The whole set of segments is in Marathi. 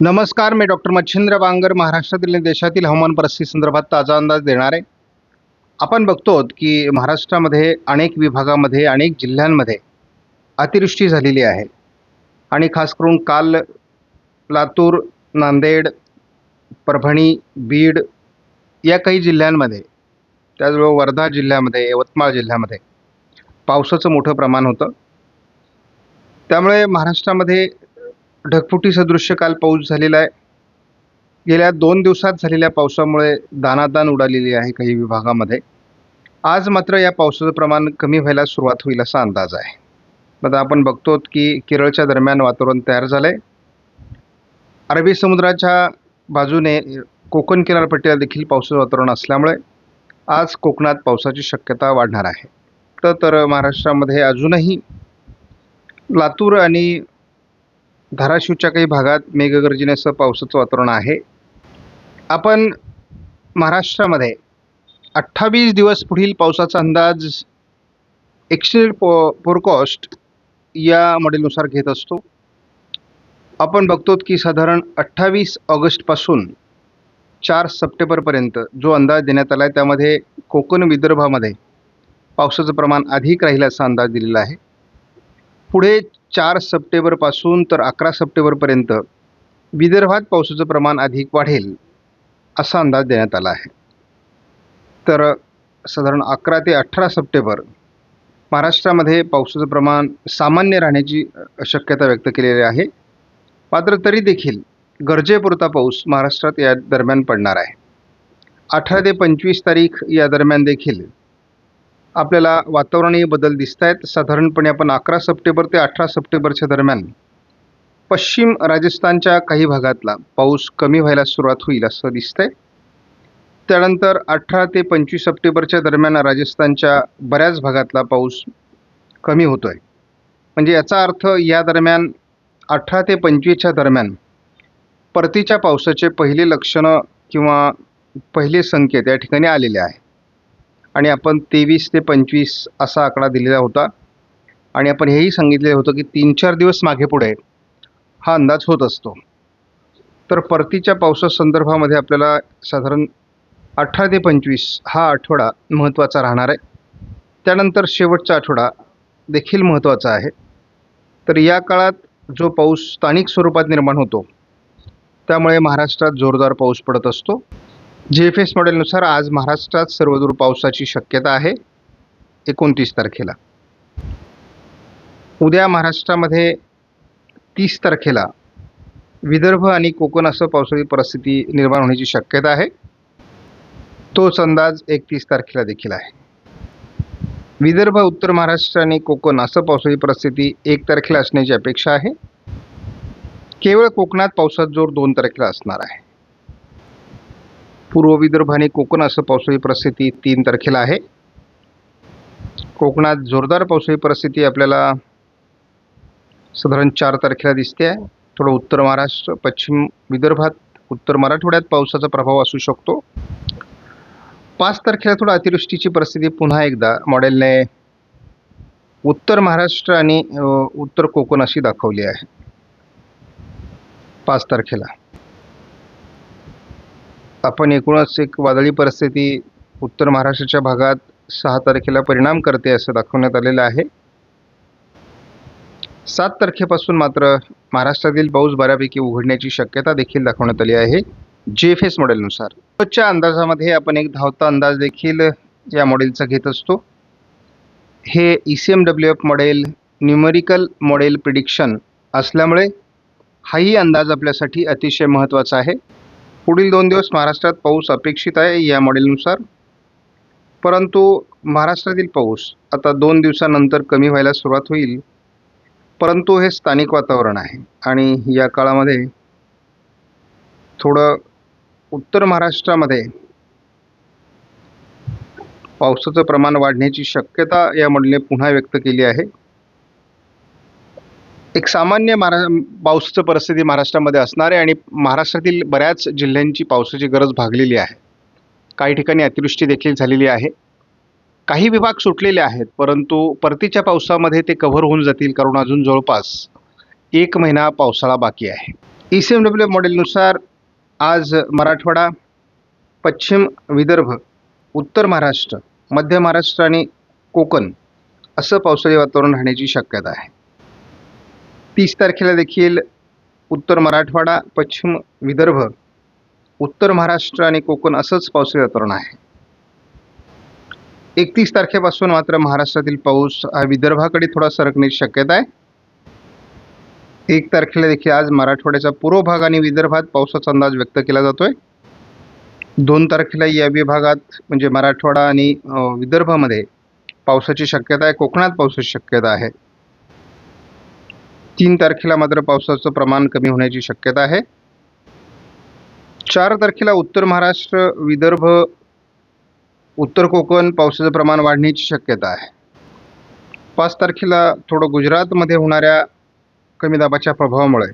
नमस्कार मी डॉक्टर मच्छिंद्र बांगर महाराष्ट्रातील आणि देशातील हवामान परिस्थिती संदर्भात ताजा अंदाज देणार आहे. आपण बघतो की महाराष्ट्रामध्ये अनेक विभागामध्ये अनेक जिल्ह्यांमध्ये अतिवृष्टी झालेली आहे. आणि खास करून काल लातूर नांदेड परभणी बीड या काही जिल्ह्यांमध्ये त्याचबरोबर वर्धा जिल्ह्यामध्ये यवतमाळ जिल्ह्यामध्ये पावसाचं मोठं प्रमाण होतं. त्यामुळे महाराष्ट्रामध्ये ढगफुटी सदृश्य काल पाऊस झालेला आहे. गेल्या दोन दिवसात झालेल्या पावसामुळे दानादान उडालेली आहे काही विभागामध्ये. आज मात्र या पावसाचं प्रमाण कमी व्हायला सुरुवात होईल असा अंदाज आहे. आता आपण बघतो की केरळच्या दरम्यान वातावरण तयार झालं आहे अरबी समुद्राच्या बाजूने कोकण किनारपट्टीला देखील पावसाचं वातावरण असल्यामुळे आज कोकणात पावसाची शक्यता वाढणार आहे. तर तर महाराष्ट्रामध्ये अजूनही लातूर आणि धाराशिवच्या काही भागात मेघगर्जनेसह पावसाचं वातावरण आहे. आपण महाराष्ट्रामध्ये अठ्ठावीस दिवस पुढील पावसाचा अंदाज एक्सटेंडेड पो फोरकॉस्ट या मॉडेलनुसार घेत असतो. आपण बघतो की साधारण अठ्ठावीस ऑगस्टपासून चार सप्टेंबरपर्यंत जो अंदाज देण्यात आला आहे त्यामध्ये कोकण विदर्भामध्ये पावसाचं प्रमाण अधिक राहील असा अंदाज दिलेला आहे. पुढे चार सप्टेंबरपासून तर अकरा सप्टेंबरपर्यंत विदर्भात पावसाचं प्रमाण अधिक वाढेल असा अंदाज देण्यात आला आहे. तर साधारण अकरा ते अठरा सप्टेंबर महाराष्ट्रामध्ये पावसाचं प्रमाण सामान्य राहण्याची शक्यता व्यक्त केलेली आहे. मात्र तरी देखील गरजेपुरता पाऊस महाराष्ट्रात या दरम्यान पडणार आहे. अठरा ते पंचवीस तारीख या दरम्यान देखील आपल्याला वातावरणीय बदल दिसत आहेत साधारणपणे आपण अकरा सप्टेंबर ते अठरा सप्टेंबरच्या दरम्यान पश्चिम राजस्थानच्या काही भागातला पाऊस कमी व्हायला सुरुवात होईल असं दिसतंय. त्यानंतर अठरा ते पंचवीस सप्टेंबरच्या दरम्यान राजस्थानच्या बऱ्याच भागातला पाऊस कमी होतो आहे म्हणजे याचा अर्थ या दरम्यान अठरा ते पंचवीसच्या दरम्यान परतीच्या पावसाचे पहिले लक्षणं किंवा पहिले संकेत या ठिकाणी आलेले आहे आणि आपण तेवीस ते पंचवीस असा आकडा दिलेला होता. आणि आपण हेही सांगितले होतं की तीन चार दिवस मागे पुढे हा अंदाज होत असतो. तर परतीच्या पावसा संदर्भामध्ये आपल्याला साधारण अठरा ते पंचवीस हा आठवडा महत्त्वाचा राहणार आहे. त्यानंतर शेवटचा आठवडा देखील महत्त्वाचा आहे. तर या काळात जो पाऊस स्थानिक स्वरूपात निर्माण होतो त्यामुळे महाराष्ट्रात जोरदार पाऊस पडत असतो. जी एफ एस मॉडेलनुसार आज महाराष्ट्रात सर्वदूर पावसाची शक्यता आहे. एकोणतीस तारखेला. उद्या महाराष्ट्रामध्ये तीस तारखेला विदर्भ आणि कोकण असं पावसाळी परिस्थिती निर्माण होण्याची शक्यता आहे. तोच अंदाज एकतीस तारखेला देखील आहे. विदर्भ उत्तर महाराष्ट्र आणि कोकण असं पावसाळी परिस्थिती एक तारखेला असण्याची अपेक्षा आहे. केवळ कोकणात पावसात जोर दोन तारखेला असणार आहे. पूर्व विदर्भ आणि कोकण असं पावसाळी परिस्थिती तीन तारखेला आहे. कोकणात जोरदार पावसाळी परिस्थिती आपल्याला साधारण चार तारखेला दिसते. आहे थोडं उत्तर महाराष्ट्र पश्चिम विदर्भात उत्तर मराठवाड्यात पावसाचा प्रभाव असू शकतो. पाच तारखेला थोडं अतिवृष्टीची परिस्थिती पुन्हा एकदा मॉडेलने उत्तर महाराष्ट्र आणि उत्तर कोकण अशी दाखवली आहे. पाच तारखेला. आपण एकूणच एक वादळी परिस्थिती उत्तर महाराष्ट्राच्या भागात सहा तारखेला परिणाम करते असं दाखवण्यात आलेलं आहे. सात तारखेपासून मात्र महाराष्ट्रातील पाऊस बऱ्यापैकी उघडण्याची शक्यता देखील दाखवण्यात आली आहे. जी एफ एस मॉडेलनुसार रोजच्या अंदाजामध्ये आपण एक धावता अंदाज देखील या मॉडेलचा घेत असतो. हे E C M W F model numerical model prediction असल्यामुळे हाही अंदाज आपल्यासाठी अतिशय महत्त्वाचा आहे. पुढील दोन दिवस महाराष्ट्रात पाऊस अपेक्षित आहे या मॉडेलनुसार. परंतु महाराष्ट्रातील पाऊस आता दोन दिवसानंतर कमी व्हायला सुरुवात होईल. परंतु हे स्थानिक वातावरण आहे आणि या काळामध्ये थोडं उत्तर महाराष्ट्रामध्ये पावसाचं प्रमाण वाढण्याची शक्यता या मॉडेलने पुन्हा व्यक्त केली आहे. एक सामान्य महारा पावसाचं परिस्थिती महाराष्ट्रामध्ये असणार आहे आणि महाराष्ट्रातील बऱ्याच जिल्ह्यांची पावसाची गरज भागलेली आहे. काही ठिकाणी अतिवृष्टी देखील झालेली आहे. काही विभाग सुटलेले आहेत परंतु परतीच्या पावसामध्ये ते कव्हर होऊन जातील कारण अजून जवळपास एक महिना पावसाळा बाकी आहे. ई सी एम डब्ल्यू मॉडेलनुसार आज मराठवाडा पश्चिम विदर्भ उत्तर महाराष्ट्र मध्य महाराष्ट्र आणि कोकण असं पावसाळी वातावरण राहण्याची शक्यता आहे. तीस तारखेला देखील उत्तर मराठवाडा पश्चिम विदर्भ उत्तर महाराष्ट्र आणि कोकण असंच पावसाळी वातावरण आहे. एकतीस तारखेपासून मात्र महाराष्ट्रातील पाऊस हा विदर्भाकडे थोडा सरकण्याची शक्यता आहे. एक तारखेला देखील आज मराठवाड्याचा पूर्व भाग आणि विदर्भात पावसाचा अंदाज व्यक्त केला जातोय. दोन तारखेला या विभागात म्हणजे मराठवाडा आणि विदर्भामध्ये पावसाची शक्यता आहे कोकणात पावसाची शक्यता आहे. तीन तारखेला मात्र पावसाचं प्रमाण कमी होण्याची शक्यता आहे. चार तारखेला उत्तर महाराष्ट्र विदर्भ उत्तर कोकण पावसाचं प्रमाण वाढण्याची शक्यता आहे. पाच तारखेला थोडं गुजरातमध्ये होणाऱ्या कमी दाबाच्या प्रभावामुळे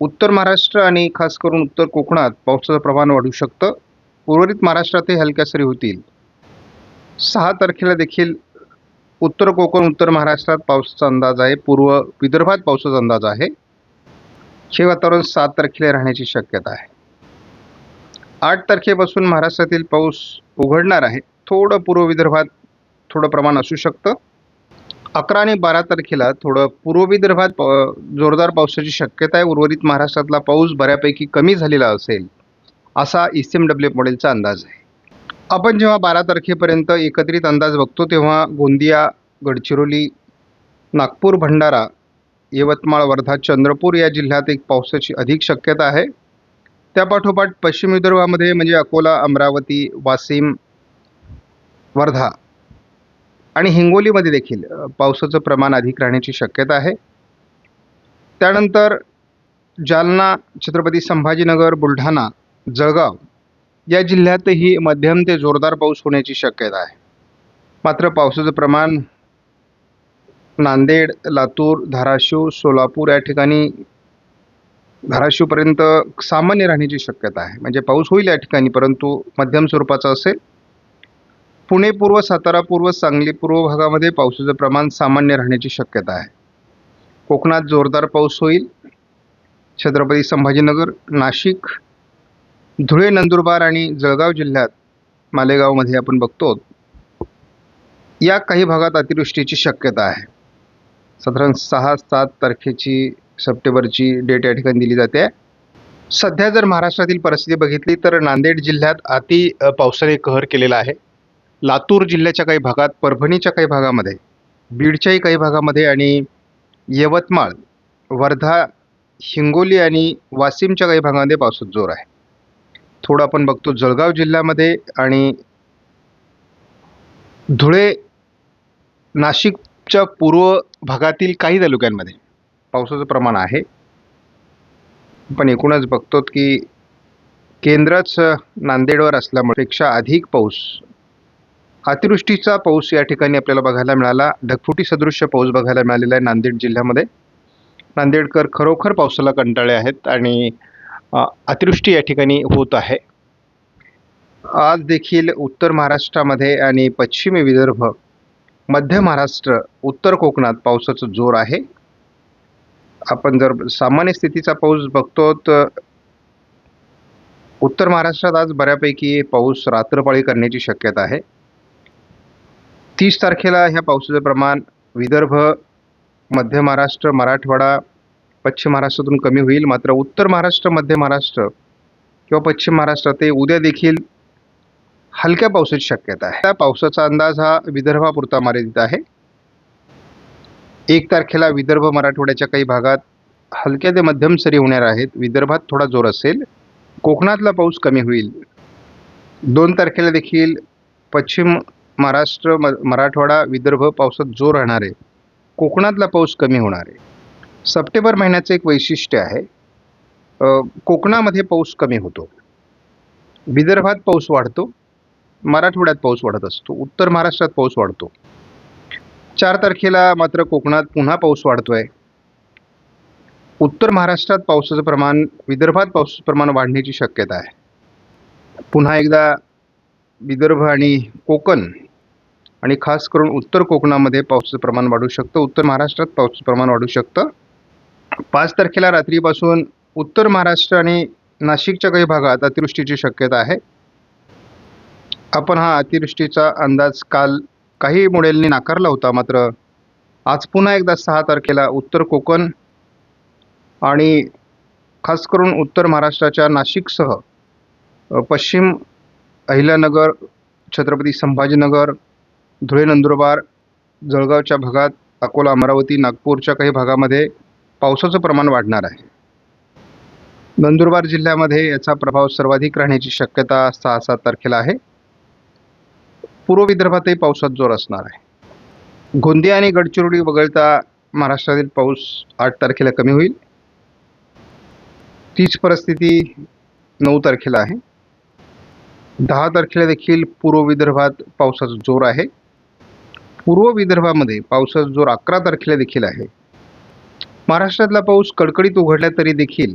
उत्तर महाराष्ट्र आणि खास करून उत्तर कोकणात पावसाचं प्रमाण वाढू शकतं. उर्वरित महाराष्ट्रातही हलक्या सरी होतील. सहा तारखेला देखील उत्तर कोकण उत्तर महाराष्ट्रात पावसाचा अंदाज आहे. पूर्व विदर्भात पावसाचा अंदाज आहे. हे वातावरण सात तारखेला राहण्याची शक्यता आहे. आठ तारखेपासून महाराष्ट्रातील पाऊस उघडणार आहे. थोडं पूर्व विदर्भात थोडं प्रमाण असू शकतं. अकरा आणि बारा तारखेला थोडं पूर्व विदर्भात प- जोरदार पावसाची शक्यता आहे. उर्वरित महाराष्ट्रातला पाऊस बऱ्यापैकी कमी झालेला असेल असा ई सी एम डब्ल्यू मॉडेलचा अंदाज आहे. आपण जेव्हा बारा तारखेपर्यंत एकत्रित अंदाज बघतो तेव्हा गोंदिया गडचिरोली नागपूर भंडारा यवतमाळ वर्धा चंद्रपूर या जिल्ह्यात एक पावसाची अधिक शक्यता आहे. त्यापाठोपाठ पश्चिम विदर्भामध्ये म्हणजे अकोला अमरावती वाशिम वर्धा आणि हिंगोलीमध्ये देखील पावसाचं प्रमाण अधिक राहण्याची शक्यता आहे. त्यानंतर जालना छत्रपती संभाजीनगर बुलढाणा जळगाव या जिल्ह्यातही मध्यम ते जोरदार पाऊस होण्याची शक्यता आहे. मात्र पावसाचं प्रमाण नांदेड लातूर धाराशिव सोलापूर या ठिकाणी धाराशिवपर्यंत सामान्य राहण्याची शक्यता आहे. म्हणजे पाऊस होईल या ठिकाणी परंतु मध्यम स्वरूपाचा असेल. पुणे पूर्व सातारा पूर्व सांगली पूर्व भागामध्ये पावसाचं प्रमाण सामान्य राहण्याची शक्यता आहे. कोकणात जोरदार पाऊस होईल. छत्रपती संभाजीनगर नाशिक धुळे नंदुरबार आणि जळगाव जिल्ह्यात मालेगावमध्ये आपण बघतो या काही भागात अतिवृष्टीची शक्यता आहे. साधारण सहा सात तारखेची सप्टेंबरची डेट या ठिकाणी दिली जाते. सध्या जर महाराष्ट्रातील परिस्थिती बघितली तर नांदेड जिल्ह्यात अति पावसाने कहर केलेला आहे. लातूर जिल्ह्याच्या काही भागात परभणीच्या काही भागामध्ये बीडच्याही काही भागामध्ये आणि यवतमाळ वर्धा हिंगोली आणि वाशिमच्या काही भागामध्ये पावसात जोर आहे. थोडं आपण बघतो जळगाव जिल्ह्यामध्ये आणि धुळे नाशिकच्या पूर्व भागातील काही तालुक्यांमध्ये पावसाचं प्रमाण आहे. पण एकूणच बघतो की केंद्रच नांदेडवर असल्यामुळे पेक्षा अधिक पाऊस अतिवृष्टीचा पाऊस या ठिकाणी आपल्याला बघायला मिळाला. ढगफुटी सदृश्य पाऊस बघायला मिळालेला आहे नांदेड जिल्ह्यामध्ये. नांदेडकर खरोखर पावसाला कंटाळे आहेत आणि अतिवृष्टी या ठिकाणी होत आहे. आज देखील उत्तर महाराष्ट्रामध्ये आणि पश्चिमी विदर्भ मध्य महाराष्ट्र उत्तर कोकणात पावसाचं जोर आहे. आपण जर सामान्य स्थितीचा पाऊस बघतो तर उत्तर महाराष्ट्रात आज बऱ्यापैकी पाऊस रात्रपाळी करण्याची शक्यता आहे. तीस तारखेला ह्या पावसाचं प्रमाण विदर्भ मध्य महाराष्ट्र मराठवाडा पश्चिम महाराष्ट्रातून कमी होईल. मात्र उत्तर महाराष्ट्र मध्य महाराष्ट्र किंवा पश्चिम महाराष्ट्रात उद्या देखील हलक्या पावसाची शक्यता आहे. त्या पावसाचा अंदाज हा विदर्भापुरता मर्यादित आहे. एक तारखेला विदर्भ मराठवाड्याच्या काही भागात हलक्या ते मध्यम सरी होणार आहेत. विदर्भात थोडा जोर असेल. कोकणातला पाऊस कमी होईल. दोन तारखेला देखील पश्चिम महाराष्ट्र म मराठवाडा विदर्भ पावसात जोर राहणार आहे. कोकणातला पाऊस कमी होणार आहे. सप्टेंबर महिन्याचं एक वैशिष्ट्य आहे. कोकणामध्ये पाऊस कमी होतो. विदर्भात पाऊस वाढतो. मराठवाड्यात पाऊस वाढत असतो. उत्तर महाराष्ट्रात पाऊस वाढतो. चार तारखेला मात्र कोकणात पुन्हा पाऊस वाढतो आहे उत्तर महाराष्ट्रात पावसाचं प्रमाण विदर्भात पावसाचं प्रमाण वाढण्याची शक्यता आहे. पुन्हा एकदा विदर्भ आणि कोकण आणि खास करून उत्तर कोकणामध्ये पावसाचं प्रमाण वाढू शकतं. उत्तर महाराष्ट्रात पावसाचं प्रमाण वाढू शकतं. पाच तारखेला रात्रीपासून उत्तर महाराष्ट्र आणि नाशिकच्या काही भागात अतिवृष्टीची शक्यता आहे. आपण हा अतिवृष्टीचा अंदाज काल काही मॉडेलनी नाकारला होता मात्र आज पुन्हा एकदा सहा तारखेला उत्तर कोकण आणि खास करून उत्तर महाराष्ट्राच्या नाशिकसह पश्चिम अहिल्यानगर छत्रपती संभाजीनगर धुळे नंदुरबार जळगावच्या भागात अकोला अमरावती नागपूरच्या काही भागामध्ये पावसाचं प्रमाण वाढणार आहे. नंदुरबार जिल्ह्यामध्ये याचा प्रभाव सर्वाधिक राहण्याची शक्यता सहा सात तारखेला आहे. पूर्व विदर्भातही पावसात जोर असणार आहे. गोंदिया आणि गडचिरोली वगळता महाराष्ट्रातील पाऊस आठ तारखेला कमी होईल. तीच परिस्थिती नऊ तारखेला आहे. दहा तारखेला देखील पूर्व विदर्भात पावसाचा जोर आहे. पूर्व विदर्भामध्ये पावसाचा जोर अकरा तारखेला देखील आहे. महाराष्ट्रातला पाऊस कडकडीत उघडला तरी देखील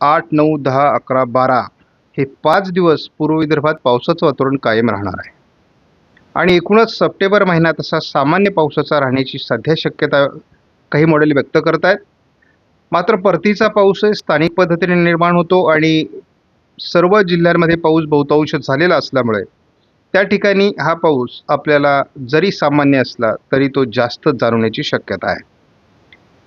आठ नऊ दहा अकरा बारा हे पाच दिवस पूर्व विदर्भात पावसाचं वातावरण कायम राहणार आहे. आणि एकूणच सप्टेंबर महिना तसा सामान्य पावसाचा राहण्याची सध्या शक्यता काही मॉडेल व्यक्त करत आहेत मात्र परतीचा पाऊसही स्थानिक पद्धतीने निर्माण होतो आणि सर्व जिल्ह्यांमध्ये पाऊस बहुतांश झालेला असल्यामुळे त्या ठिकाणी हा पाऊस आपल्याला जरी सामान्य असला तरी तो जास्त जाणवण्याची शक्यता आहे.